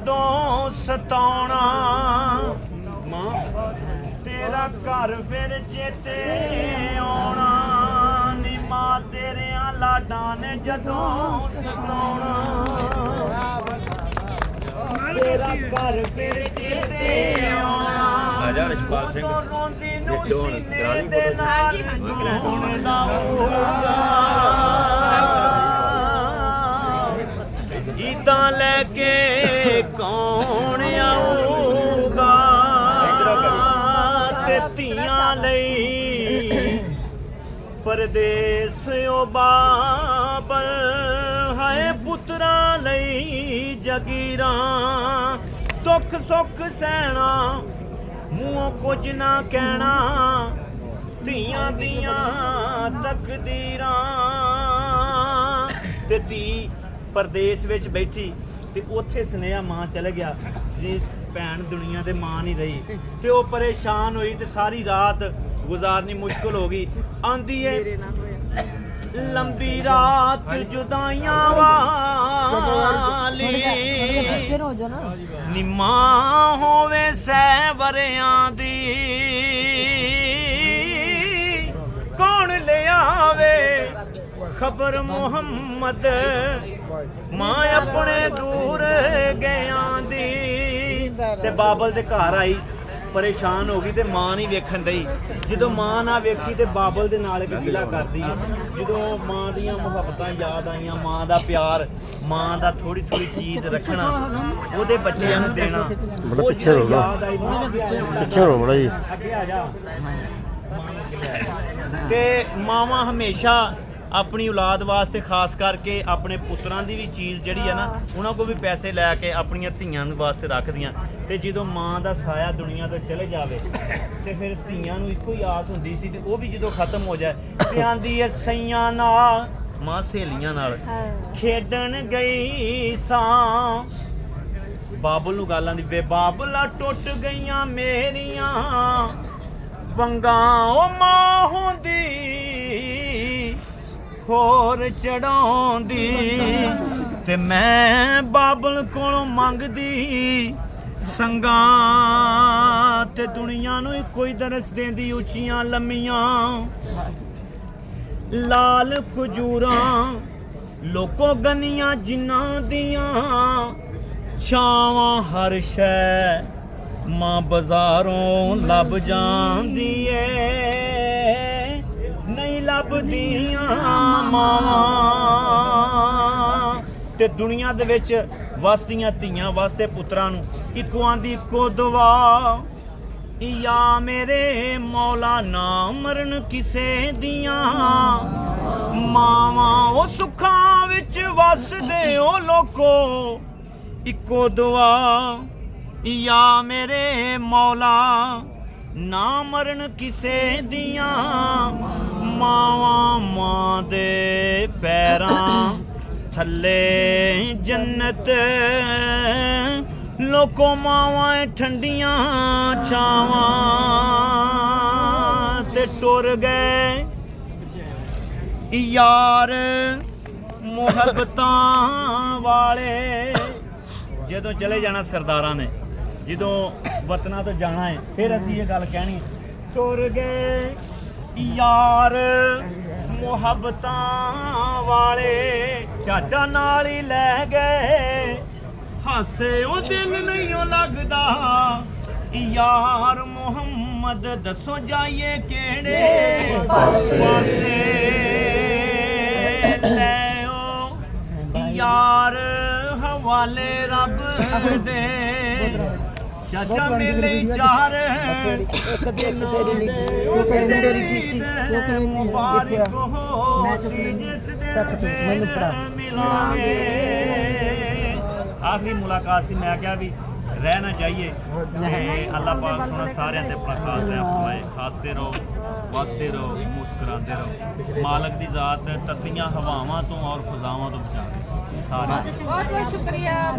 ਜਦੋਂ ਸਤਾਉਣਾ ਮਾਂ ਤੇਰਾ ਘਰ ਫਿਰ ਚੇਤੇ ਆਉਣਾ ਨੀ ਮਾਂ ਤੇਰਿਆਂ ਲਾਡਾਂ ਨੇ ਜਦੋਂ ਸਤਾਉਣਾ ਤੇਰਾ ਘਰ ਫਿਰ ਚੇਤੇ ਆਉਣਾ ਆ ਜਾ ਰਛਪਾਲ ਸਿੰਘ। ਰੋਂਦੀ ਨੂੰ ਹੁਣ, ਸੀਨੇ ਦੇ। ਨਾਲ ਗਾਉਣ ਕੌਣ ਆਊਗਾ? ਤੇ ਧੀਆਂ ਲਈ ਪਰਦੇਸ ਓ ਬਾਬਲ ਹਾਏ ਪੁੱਤਰਾਂ ਲਈ ਜਗੀਰਾਂ। ਦੁੱਖ ਸੁੱਖ ਸਹਿਣਾ ਮੂੰਹੋਂ ਕੁਝ ਨਾ ਕਹਿਣਾ ਧੀਆਂ ਦੀਆਂ ਤਕਦੀਰਾਂ। ਤੇ ਧੀ ਪਰਦੇਸ ਵਿੱਚ ਬੈਠੀ ਤੇ ਉੱਥੇ ਸੁਨੇਹਾ ਮਾਂ ਚਲੇ ਗਿਆ ਜੀ ਭੈਣ ਦੁਨੀਆ ਤੇ ਮਾਂ ਨਹੀਂ ਰਹੀ ਤੇ ਉਹ ਪਰੇਸ਼ਾਨ ਹੋਈ ਤੇ ਸਾਰੀ ਰਾਤ ਗੁਜ਼ਾਰਨੀ ਮੁਸ਼ਕਲ ਹੋ ਗਈ ਆਂਦੀ ਏ ਲੰਬੀ ਰਾਤ ਜੁਦਾਈਆਂ ਵਾਲੀ ਨਿਮਾ ਹੋਵੇ ਸੈ ਵਰਿਆਂ ਦੀ ਖਬਰ ਮੁਹੰਮਦ। ਮਾਂ ਆਪਣੇ ਦੂਰ ਗਿਆਂ ਦੀ। ਤੇ ਬਾਬਲ ਦੇ ਘਰ ਆਈ ਪਰੇਸ਼ਾਨ ਹੋ ਗਈ ਤੇ ਮਾਂ ਨਹੀਂ ਵੇਖਣ ਦਈ। ਜਦੋਂ ਮਾਂ ਨਾ ਵੇਖੀ ਤੇ ਬਾਬਲ ਦੇ ਨਾਲ ਇੱਕ ਗਿਲਾ ਕਰਦੀ ਹੈ ਜਦੋਂ ਮਾਂ ਦੀਆਂ ਮੁਹੱਬਤਾਂ ਯਾਦ ਆਈਆਂ ਮਾਂ ਦਾ ਪਿਆਰ ਮਾਂ ਦਾ ਥੋੜੀ ਥੋੜੀ ਚੀਜ਼ ਰੱਖਣਾ ਉਹਦੇ ਬੱਚਿਆਂ ਨੂੰ ਦੇਣਾ। ਬੜਾ ਉਹ ਪਿੱਛੇ ਜਦੋਂ ਰਹੋ ਨਾ। ਯਾਦ ਆਈ ਨਾ ਅੱਗੇ ਆ ਜਾ। ਪਿੱਛੇ ਰਹੋ ਬੜਾ ਜੀ। ਅੱਗੇ ਆ ਜਾ। ਤੇ ਮਾਵਾਂ ਹਮੇਸ਼ਾ ਆਪਣੀ ਔਲਾਦ ਵਾਸਤੇ ਖਾਸ ਕਰਕੇ ਆਪਣੇ ਪੁੱਤਰਾਂ ਦੀ ਵੀ ਚੀਜ਼ ਜਿਹੜੀ ਹੈ ਨਾ ਉਹਨਾਂ ਕੋਲ ਵੀ ਪੈਸੇ ਲੈ ਕੇ ਆਪਣੀਆਂ ਧੀਆਂ ਨੂੰ ਵਾਸਤੇ ਰੱਖਦੀਆਂ। ਤੇ ਜਦੋਂ ਮਾਂ ਦਾ ਸਾਇਆ ਦੁਨੀਆ ਤੋਂ ਚਲੇ ਜਾਵੇ ਤੇ ਫਿਰ ਧੀਆਂ ਨੂੰ ਇੱਕੋ ਹੀ ਆਸ ਹੁੰਦੀ ਸੀ ਤੇ ਉਹ ਵੀ ਜਦੋਂ ਖਤਮ ਹੋ ਜਾਏ ਤੇ ਆਂਦੀ ਐ ਸਈਆਂ ਨਾਲ। ਮਾਂ ਸਹੇਲੀਆਂ ਨਾਲ। ਖੇਡਣ ਗਈ ਸਾਂ। ਬਾਬਲ ਨੂੰ ਗਾਲਾਂ ਦੀ ਵੇ ਬਾਬਲਾ ਟੁੱਟ ਗਈਆਂ ਮੇਰੀਆਂ। ਵੰਗਾਂ ਉਹ ਮਾਂ ਹੁੰਦੀ ਹੋਰ ਚੜਾਉਂਦੀ ਤੇ ਮੈਂ ਬਾਬਲ ਕੋਲੋਂ ਮੰਗਦੀ ਸੰਗਾਂ ਤੇ ਦੁਨੀਆ ਨੂੰ ਕੋਈ ਹੀ ਦਰਸ ਦੇਂਦੀ ਉੱਚੀਆਂ ਲੰਮੀਆਂ ਲਾਲ ਖਜੂਰਾਂ ਲੋਕੋ ਗੰਨੀਆਂ ਜਿਨ੍ਹਾਂ ਦੀਆਂ ਛਾਵਾਂ ਹਰ ਸ਼ੈ ਮਾਂ ਬਾਜ਼ਾਰੋਂ ਲੱਭ ਜਾਂਦੀ ਏ। ਨਹੀਂ ਮਾਵਾਂ। ਤੇ ਦੁਨੀਆ ਦੇ ਵਿੱਚ ਵਸਦੀਆਂ ਧੀਆਂ ਵਾਸਤੇ ਪੁੱਤਰਾਂ ਨੂੰ ਇੱਕੋ ਆਂਦੀ ਇੱਕੋ ਦੁਆ। ਯਾ ਮੇਰੇ ਮੌਲਾ ਨਾ ਮਰਨ ਕਿਸੇ ਦੀਆਂ। ਮਾਵਾਂ ਉਹ ਸੁੱਖਾਂ ਵਿੱਚ ਵਸਦੇ ਓ ਲੋਕੋ, ਇੱਕੋ ਦੁਆ। ਯਾ ਮੇਰੇ ਮੌਲਾ ਨਾ ਮਰਨ ਕਿਸੇ ਦੀਆਂ। ਦੇ ਪੈਰਾਂ ਥੱਲੇ ਜੰਨਤ। ਲੋਕੋ ਮਾਵਾਂ ਠੰਡੀਆਂ ਛਾਵਾਂ ਤੇ ਟੁਰ ਗਏ। ਯਾਰ ਮੁਹੱਬਤਾਂ ਵਾਲੇ, ਜਦੋਂ ਚਲੇ ਜਾਣਾ ਸਰਦਾਰਾਂ ਨੇ, ਜਦੋਂ ਵਤਨਾਂ ਤੋਂ ਜਾਣਾ ਹੈ, ਫਿਰ ਅਸੀਂ ਇਹ ਗੱਲ ਕਹਿਣੀ ਟੁਰ ਗਏ, ਯਾਰ ਮੁਹੱਬਤਾਂ ਵਾਲੇ ਚਾਚਾ ਨਾਲ ਹੀ ਲੈ ਗਏ। ਹਾਸੇ ਉਹ ਦਿਲ ਨਹੀਂ ਉਹ ਲੱਗਦਾ ਯਾਰ ਮੁਹੰਮਦ ਦੱਸੋ ਜਾਈਏ ਕਿਹੜੇ? ਪਾਸੇ ਲੈ ਓ ਯਾਰ ਹਵਾਲੇ ਰੱਬ ਦੇ। ਚਾਚਾ ਮੇਰੇ ਚਾਰ ਇੱਕ ਦੇ ਇੱਕ ਤੇਰੀ ਨਹੀਂ ਉਹ ਕਹਿੰਦੇ ਤੇਰੀ ਸੀਚੀ ਉਹ ਕਹਿੰਦੇ ਮੁਬਾਰਕ ਹੋ ਮੈਂ ਸੀ ਜਿਸ ਦੇ ਚੱਕ ਤੂੰ, ਮੈਨੂੰ। ਮਿਲਾਂਗੇ। ਆਖਰੀ ਮੁਲਾਕਾਤ ਸੀ ਮੈਂ ਕਿਹਾ ਵੀ ਰਹਿ ਨਾ ਜਾਈਏ। ਅੱਲਾਹ ਪਾਕ ਸੁਣਾ ਸਾਰਿਆਂ ਤੇ ਆਪਣਾ ਖਾਸ ਰਹਿਮ ਫਰਮਾਏ। ਖਾਸਤੇ ਰਹੋ ਵਸਦੇ ਰਹੋ ਮੁਸਕਰਾਉਂਦੇ ਰਹੋ। ਮਾਲਕ ਦੀ ਜ਼ਾਤ ਤਤੀਆਂ ਹਵਾਵਾਂ ਤੋਂ ਔਰ ਫਜ਼ਾਵਾਂ ਤੋਂ ਬਚਾਵੇ ਸਾਰਿਆਂ। ਬਹੁਤ ਬਹੁਤ ਸ਼ੁਕਰੀਆ।